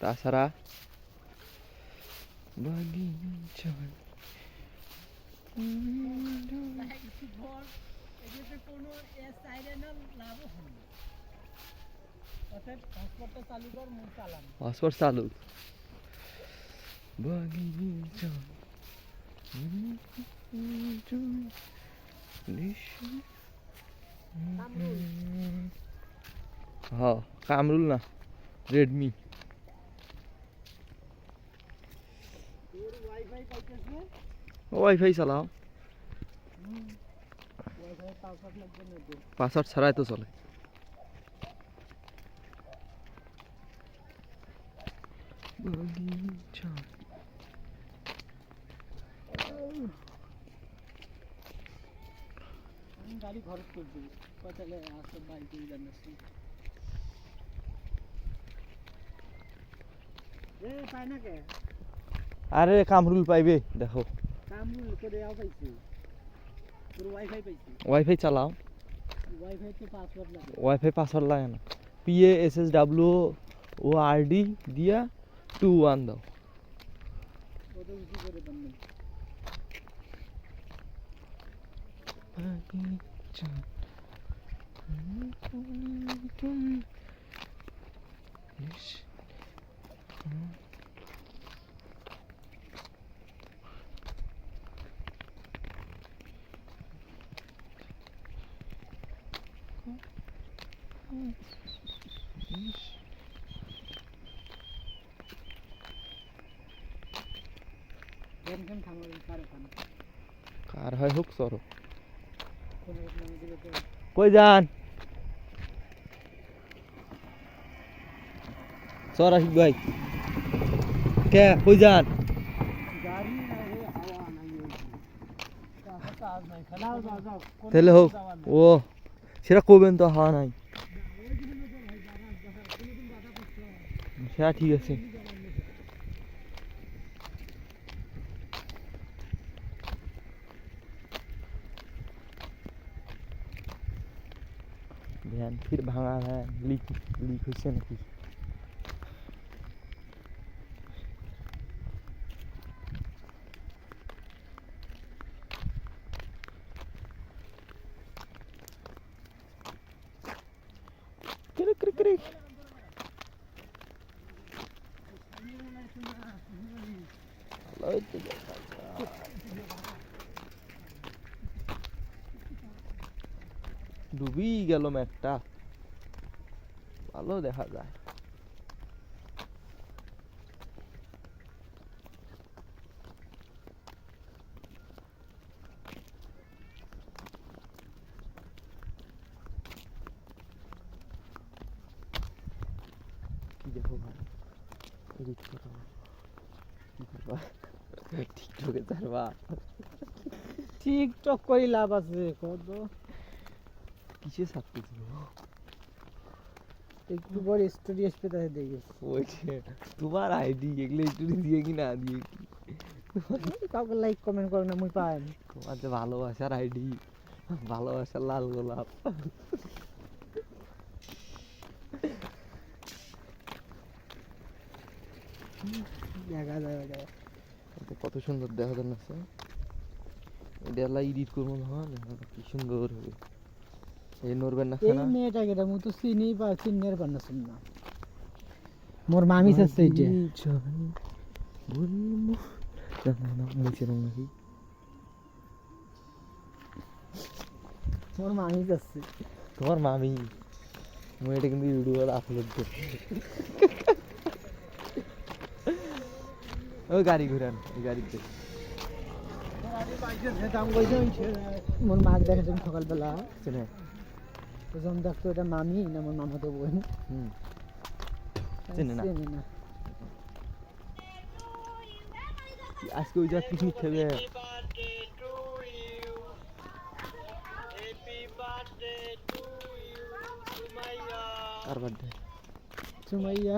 তাছাড়া হসপট চালু। বাগিচায় কামরুল না রেডমি তোর ওয়াইফাই চালাও। পাসওয়ার্ড ছাড়াই তো চলে। গাড়ি খরচ করছি। কতালে আসতে বাইক দিয়ে জানাচ্ছি এ পায় না কে আরে কামরুল পাইবে দেখো। কামরুল করে আও পাইছি? তোর ওয়াইফাই পাইছি? ওয়াইফাই চালাও। ওয়াইফাই তো পাসওয়ার্ড লাগে। ওয়াইফাই পাসওয়ার্ড লাগে না। P A S S W O R D দিয়া টু ওয়ান দাও। কিছু করে দেন না গেম গেম থামার কারে খানা কার হয় হোক সরো কোনো এক নামে দিলে তো কই যান সর আশিক ভাই কে কই যান গাড়ি না রে হাওয়া নাই ওই কাজ নাই যাও যাও যাও কোনো তাহলে কিছু হোক যাওয়ার নাই। ও সেটা কবেন তো হওয়া নাই সেটা ঠিক আছে ভ্যান ফির ভাঙা ভ্যান লিক লিক হয়েছে নাকি ক্রিক ক্রিক ক্রিক ভালোই তো দেখা যায়। ডুবেই গেল ম্যাপটা ভালো দেখা যায় দেখো ভাই। এডিট করো কি করবা টিকটকে ছাড়বা। টিকটক করে লাভ আছে কত কিসে ছাড়তেছিল একটু পর স্টোরি আসবে তাই দেখি ওই তোমার আইডি এগুলো একটু দিয়ে কি না দিয়ে কি? কাউকে লাইক কমেন্ট করে না মুই পাই। তোমার যে ভালোবাসার আইডি ভালোবাসার লাল গোলাপ। দেখা কত সুন্দর দেখা যাচ্ছে এটা আল্লাহ এডিট করব না কি সুন্দর হবে। এই নড়বেন না এই মেয়েটাকে রে মুই তো চিনি পা চিনের পারনা শুন না। মোর মামি না না না মুছে রং নাকি? মোর মামি আছে তোমার মামি। মই এটা কিন্তু ইউটিউবে আপলোড করি ওই গাড়ি ঘুরান ওই গাড়িতে মোর মাক দেখে তুমি সকালবেলা চেনে যখন দেখতো এটা মামি না মোর মামা তো বোন চেনে না। আজকে ওই যা পিকনিক খেবে কার বার্থডে সুমাইয়া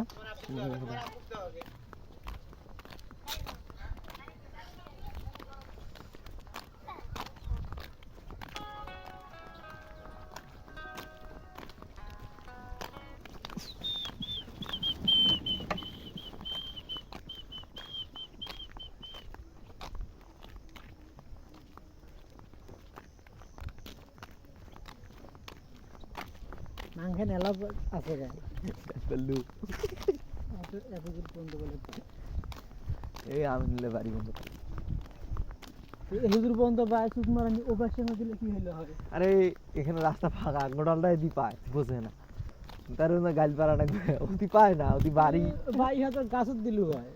নাংখে নেলা আছে রে পেলু এত এত পর্যন্ত বলে এই আমি নিলে বাড়ি বন্ধ দূর পর্যন্ত বাই সুত মারানি ও পাশে না দিলে কি হইল হয়? আরে এখানে রাস্তা ফাঁকা গোডালটা এদি পায় বোঝে না। তার জন্য গাল পাড়া না অতি পায় না অতি বাড়ি। ভাই হাতে গাছত দিলু হয়।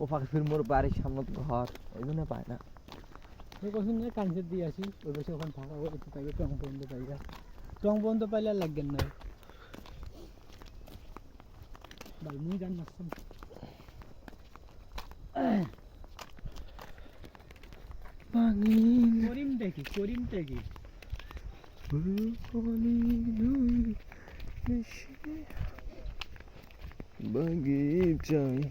ও ফাঁকা ফির মোর বাড়ির সামনে তো ঘর এই জন্য পায় না। তুই কখন না কাঞ্চের দিয়ে আসি। ওই পাশে ওখানে ফাঁকা একটু পাইবে টং পর্যন্ত পাইবে? টং পর্যন্ত পাইলে আর লাগবেন না। ভাই মুই জান নাচতাম। করিমটা কি করিমটা কি বাগিচায়।